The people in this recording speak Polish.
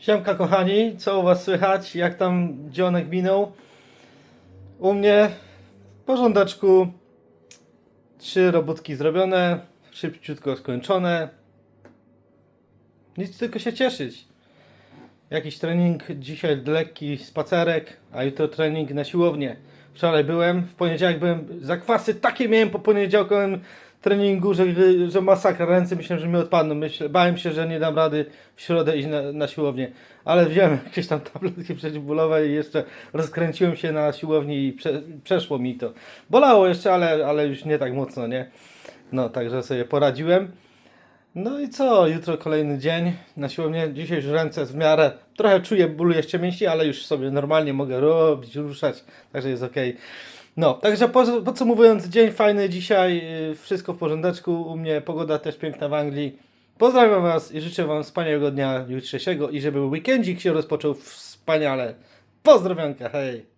Siemka kochani, co u was słychać? Jak tam dzionek minął? U mnie w porządeczku. Trzy robótki zrobione, szybciutko skończone. Nic tylko się cieszyć. Jakiś trening, dzisiaj lekki spacerek, a jutro trening na siłownię. Wczoraj byłem, w poniedziałek byłem, zakwasy takie miałem po poniedziałkowym treningu, że, że masakra, ręce myślałem, że mi odpadną. Myślę, bałem się, że nie dam rady w środę iść na, na siłownię. Ale wziąłem jakieś tam tabletki przeciwbólowe i jeszcze rozkręciłem się na siłowni i prze, przeszło mi to. Bolało jeszcze, ale, ale już nie tak mocno, nie? No, także sobie poradziłem. No i co, jutro kolejny dzień na siłownię. Dzisiaj już ręce w miarę, trochę czuję ból jeszcze mięśni, ale już sobie normalnie mogę robić, ruszać, także jest ok. No, także po- podsumowując, dzień fajny dzisiaj, yy, wszystko w porządeczku, u mnie pogoda też piękna w Anglii. Pozdrawiam Was i życzę Wam wspaniałego dnia jutrzejszego i żeby weekendzik się rozpoczął wspaniale. Pozdrowionka, hej!